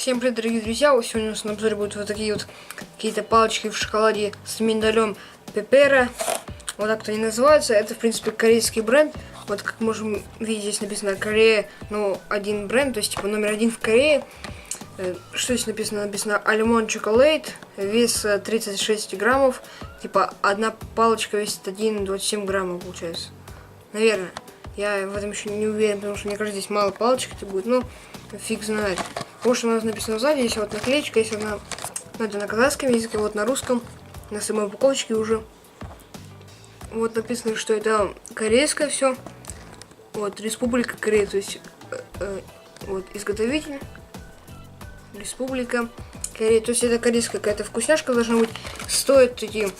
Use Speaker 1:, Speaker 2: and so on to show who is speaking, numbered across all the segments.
Speaker 1: Всем привет, дорогие друзья! Сегодня у нас на обзоре будут вот такие вот какие-то палочки в шоколаде с миндалем Пепера. Вот так они называются. Это, в принципе, корейский бренд. Вот как можем видеть, здесь написано Корея, ну, один бренд, то есть, типа, номер один в Корее. Э, Что здесь написано? Написано Альмон Chocolate, вес э, 36 граммов. Типа, одна палочка весит 1,27 грамма, получается. Наверное. Я в этом еще не уверен, потому что мне кажется, здесь мало палочек это будет. Ну, фиг знает. Вот что у нас написано сзади. Здесь вот наклеечка, одна, ну, это на казахском языке, вот на русском. На самой упаковочке уже. Вот написано, что это корейское все. Вот, Республика Корея, то есть, э, э, вот, изготовитель. Республика Корея. То есть это корейская какая-то вкусняшка должна быть. Стоят эти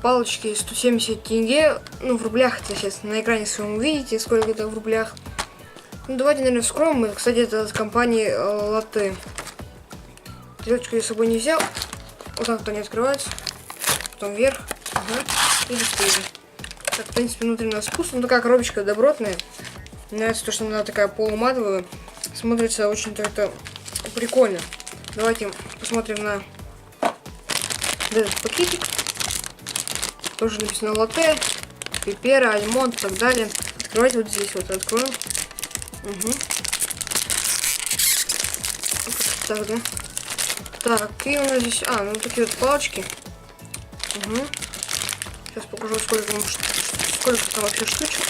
Speaker 1: палочки 170 тенге. Ну, в рублях это сейчас на экране своем увидите, сколько это в рублях. Ну, давайте, наверное, вскроем. Кстати, это от компании э, Латте. Трелочку я с собой не взял. Вот так вот они открываются. Потом вверх. Ага. И быстрее. Так, в принципе, внутри у нас вкусно. Ну, такая коробочка добротная. Мне нравится то, что она такая полуматовая. Смотрится очень-то это прикольно. Давайте посмотрим на этот пакетик. Тоже написано латте, пепера, альмонд и так далее. Открывайте вот здесь вот откроем. Угу. Так, да? Так, какие у нас здесь... А, ну такие вот палочки. Угу. Сейчас покажу, сколько, там сколько там вообще штучек.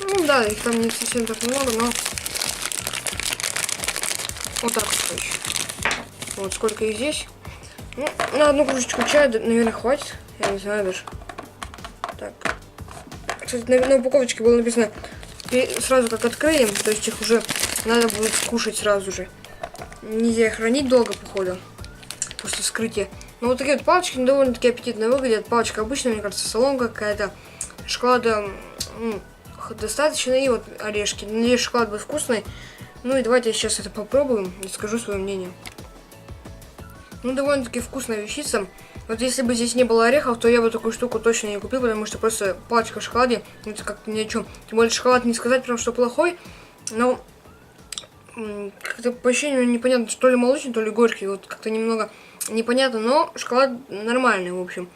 Speaker 1: Ну да, их там не совсем так много, но... Вот так вот, короче. Вот сколько их здесь. Ну, на одну кружечку чая, наверное, хватит. Я не знаю даже. Так. Кстати, на, на упаковочке было написано сразу как открыем, то есть их уже надо будет скушать сразу же. Нельзя хранить долго, походу, после вскрытия. Но вот такие вот палочки ну, довольно-таки аппетитно выглядят. Палочка обычная, мне кажется, соломка какая-то. Шоколада х- достаточно, и вот орешки. Надеюсь, шоколад будет вкусный. Ну и давайте сейчас это попробуем и скажу свое мнение. Ну, довольно-таки вкусная вещица. Вот если бы здесь не было орехов, то я бы такую штуку точно не купил, потому что просто палочка в шоколаде, ну, это как-то ни о чем. Тем более шоколад не сказать прям, что плохой, но как-то по ощущению непонятно, то ли молочный, то ли горький, вот как-то немного непонятно, но шоколад нормальный, в общем.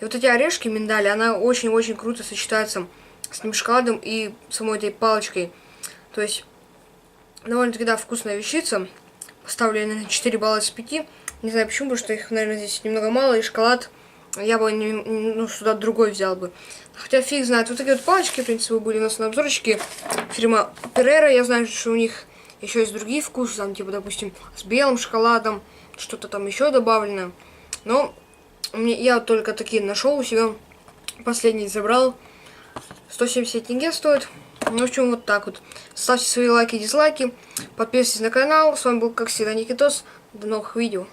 Speaker 1: И вот эти орешки миндали, она очень-очень круто сочетается с этим шоколадом и самой этой палочкой. То есть, довольно-таки, да, вкусная вещица. Поставлю, я, наверное, 4 балла из 5. Не знаю почему, потому что их, наверное, здесь немного мало, и шоколад я бы не- ну, сюда другой взял бы. Хотя фиг знает. Вот такие вот палочки, в принципе, были у нас на обзорчике. Фирма Перера, я знаю, что у них еще есть другие вкусы, там, типа, допустим, с белым шоколадом, что-то там еще добавлено. Но мне, я только такие нашел у себя. Последний забрал. 170 тенге стоит. Ну, в общем, вот так вот. Ставьте свои лайки и дизлайки. Подписывайтесь на канал. С вами был, как всегда, Никитос. До новых видео.